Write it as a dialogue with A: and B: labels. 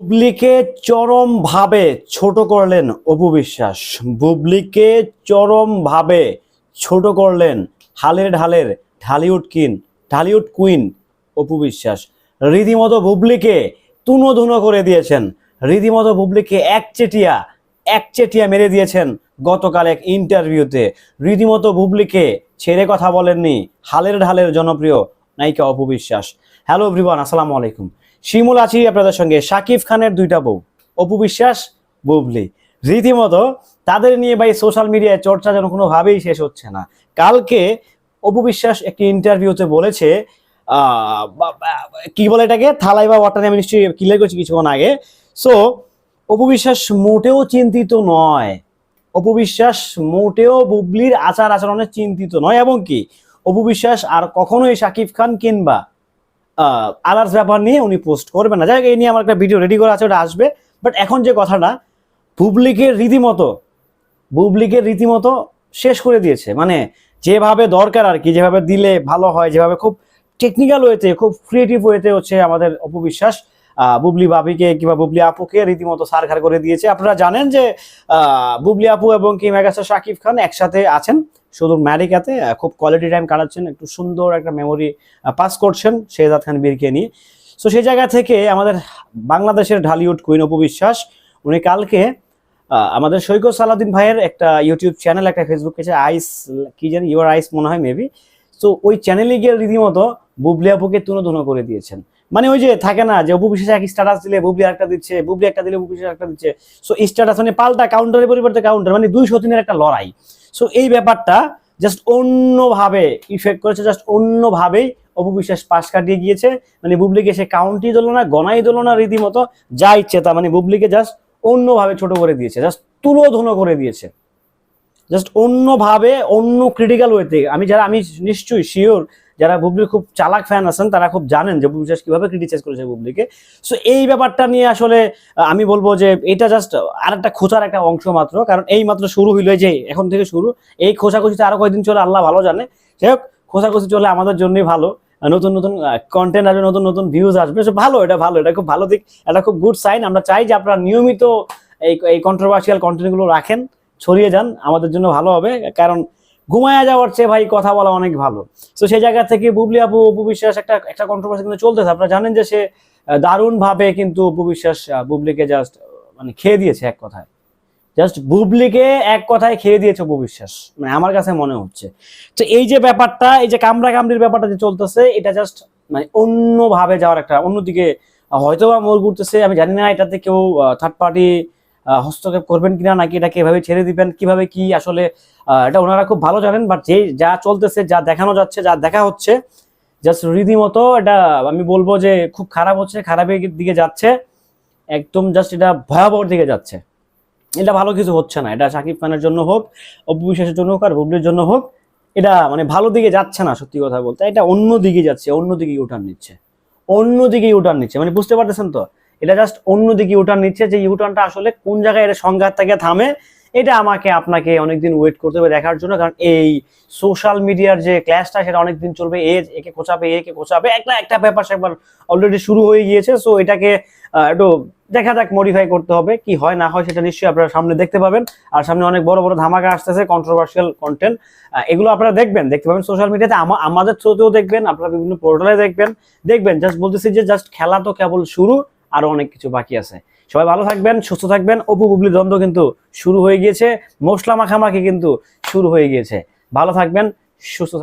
A: বুবলিকে চরমভাবে ছোট করলেন অপু বিশ্বাস। বুবলিকে চরমভাবে ছোট করলেন হালের ঢালের ঢালিউড কিন, ঢালিউড কুইন অপু বিশ্বাস। রীতিমতো বুবলিকে তুনো ধুনো করে দিয়েছেন। রীতিমতো বুবলিকে একচেটিয়া একচেটিয়া মেরে দিয়েছেন গতকাল এক ইন্টারভিউতে। রীতিমতো বুবলিকে ছেড়ে কথা বলেননি হালের ঢালের জনপ্রিয় নায়িকা অপু বিশ্বাস। হ্যালো এভরিওয়ান, আসসালামু আলাইকুম। শিমুল আছি আপনাদের সঙ্গে। শাকিব খানের দুইটা বউ, অপু বিশ্বাস, বুবলি। রীতিমতো তাদের নিয়ে ভাই সোশ্যাল মিডিয়ায় চর্চা যেন কোনোভাবেই শেষ হচ্ছে না। কালকে অপু বিশ্বাস একটি ইন্টারভিউতে বলেছে কি বলে এটাকে? থালাই বা ওয়াটার আমি নিশ্চয়ই ক্লিয়ার করছি কিছুক্ষণ আগে। সো অপু বিশ্বাস মোটেও চিন্তিত নয়। অপু বিশ্বাস মোটেও বুবলির আচার আচরণে চিন্তিত নয়। এবং কি? অপু বিশ্বাস আর কখনোই শাকিব খান কিংবা আদার্স ব্যাপার নিয়ে উনি পোস্ট করবেন না। যাই হোক, এই নিয়ে আমার একটা ভিডিও রেডি করা আছে ওটা আসবে। বাট এখন যে কথাটা বুবলিকের রীতিমতো বুবলিকের রীতিমতো শেষ করে দিয়েছে। মানে যেভাবে দরকার আর কি যেভাবে দিলে ভালো হয় যেভাবে খুব টেকনিক্যাল ওয়েতে খুব ক্রিয়েটিভ ওয়েতে হচ্ছে আমাদের অপবিশ্বাস বুবলি বাবিকে কিংবা বুবলি আপুকে রীতিমতো সারখার করে দিয়েছে। আপনারা জানেন যে বুবলি আপু এবং কি মেগাস্টার শাকিব খান একসাথে আছেন। শুধু ম্যারিকাতে খুব কোয়ালিটি টাইম কাটাচ্ছেন, একটু সুন্দর একটা মেমোরি পাস করছেন শেহজাদ খান বীরকে নিয়ে। সো সেই জায়গা থেকে আমাদের বাংলাদেশের ঢালিউড কুইন অপবিশ্বাস উনি কালকে আমাদের সৈকত সালাউদ্দিন ভাইয়ের একটা ইউটিউব চ্যানেল একটা ফেসবুক পেজে আইস, কি জানি ইউর আইস মনে হয় মেবি তো ওই চ্যানেলে গিয়ে রীতিমতো বুবলি আপুকে তুনো করে দিয়েছেন। মানে ওই যে থাকে না, যে অপু বিশ্বাস এক স্ট্যাটাস দিলে বুবলি একটা দিচ্ছে, বুবলি একটা দিলে অপু বিশ্বাস একটা দিচ্ছে। সো স্ট্যাটাস মানে পাল্টা কাউন্টারের পরিবর্তে কাউন্টার মানে দুই সতীনের একটা লড়াই। সো এই ব্যাপারটা জাস্ট অন্যভাবে ইফেক্ট করেছে জাস্ট অন্যভাবেই অপু বিশ্বাস পাশ কাটিয়ে গিয়েছে। মানে বুবলিকে সে কাউন্টই দিল না গনাই দিল না রীতিমতো, যা ইচ্ছে তা মানে বুবলিকে জাস্ট অন্যভাবে ছোট করে দিয়েছে জাস্ট তুলো ধুনো করে দিয়েছে। জাস্ট অন্যভাবে, অন্য ক্রিটিক্যাল ওয়েতে আমি যারা, আমি নিশ্চয়ই শিওর যারা বুবলির খুব চালাক ফ্যান আছেন, তারা খুব জানেন যে বুবলি কীভাবে ক্রিটিসাইজ করেছে বুবলিকে। সো এই ব্যাপারটা নিয়ে আসলে আমি বলব যে এটা জাস্ট আর একটা খোঁচার একটা অংশ মাত্র। কারণ এই মাত্র শুরু হইল যে এখন থেকে শুরু, এই খোঁচাখুচিতে আরও কয়েকদিন চলে, আল্লাহ ভালো জানে। যাই হোক, খোঁচাখুচি চলে আমাদের জন্যই ভালো। নতুন নতুন কন্টেন্ট আসবে, নতুন নতুন ভিউজ আসবে। সো ভালো, এটা ভালো, এটা খুব ভালো দিক, এটা খুব গুড সাইন আমরা চাই যে আপনারা নিয়মিত এই এই কন্ট্রোভার্সিয়াল কন্টেন্টগুলো রাখেন। ছড়িয়ে যান, আমাদের জন্য ভালো হবে, কারণ ঘুমায়া যাওয়ার চেয়ে ভাই কথা বলা অনেক ভালো। তো সেই জায়গা থেকে বুবলি আপু, অপু বিশ্বাস একটা একটা কন্ট্রোভার্সি কিন্তু চলতেছে। আপনারা জানেন যে সে দারুণ ভাবে কিন্তু অপু বিশ্বাস বুবলিকে জাস্ট মানে খেয়ে দিয়েছে এক কথায়। জাস্ট বুবলিকে এক কথায় খেয়ে দিয়েছে অপু বিশ্বাস। মানে আমার কাছে মনে হচ্ছে। তো এই যে ব্যাপারটা, এই যে কামড়া কামড়ির ব্যাপারটা যে চলতেছে, এটা জাস্ট মানে অন্যভাবে যাওয়ার একটা, অন্যদিকে হয়তো বা মোড় ঘুরতেছে, আমি জানি না, এটাতে কেউ থার্ড পার্টি হস্তক্ষেপ করবেন কিনা, নাকি এটাকে এভাবে ছেড়ে দিবেন, কীভাবে, কি আসলে এটা ওনারা খুব ভালো জানেন বাট যে যা চলতেছে, যা দেখানো যাচ্ছে, যা দেখা হচ্ছে জাস্ট রীতিমতো এটা আমি বলব যে খুব খারাপ হচ্ছে, খারাপের দিকে যাচ্ছে, একদম জাস্ট এটা ভয়াবহর দিকে যাচ্ছে। এটা ভালো কিছু হচ্ছে না, এটা শাকিব খানের জন্য হোক, অপু বিশ্বাসের জন্য হোক, আর বুবলির জন্য হোক, এটা মানে ভালো দিকে যাচ্ছে না, সত্যি কথা বলতে, এটা অন্য দিকে যাচ্ছে, অন্য দিকে ইউটার্ন নিচ্ছে, অন্য দিকে ইউটার্ন নিচ্ছে মানে বুঝতে পারতেছেন তো? এটা জাস্ট অন্যদিকে ইউটার্ন নিচ্ছে যে ইউটার্নটা আসলে কোন জায়গায় এটা সংঘাত থেকে থামে, এটা আমাকে আপনাকে অনেকদিন ওয়েট করতে হবে দেখার জন্য। কারণ এই সোশ্যাল মিডিয়ার যে ক্লাসটা সেটা অনেকদিন চলবে। এ একে কোচাবে একে কোচাবে। একটা একটা ব্যাপার একবার অলরেডি শুরু হয়ে গিয়েছে। সো এটাকে একটু দেখা যাক মডিফাই করতে হবে। কি হয়, না হয়, সেটা নিশ্চয়ই আপনারা সামনে দেখতে পাবেন। আর সামনে অনেক বড় বড় ধামাকা আসতেছে কন্ট্রোভার্সিয়াল কন্টেন্ট এগুলো আপনারা দেখবেন। দেখতে পাবেন সোশ্যাল মিডিয়াতে আমাদের থ্রুতেও দেখবেন। আপনারা বিভিন্ন পোর্টালে দেখবেন। দেখবেন জাস্ট বলতেছি যে জাস্ট খেলা তো কেবল শুরু। আরও অনেক কিছু বাকি আছে। সবাই ভালো থাকবেন, সুস্থ থাকবেন। অপু, বুবলি, দ্বন্দ্ব কিন্তু শুরু হয়ে গিয়েছে। মশলা মাখামাখি কিন্তু শুরু হয়ে গিয়েছে। ভালো থাকবেন, সুস্থ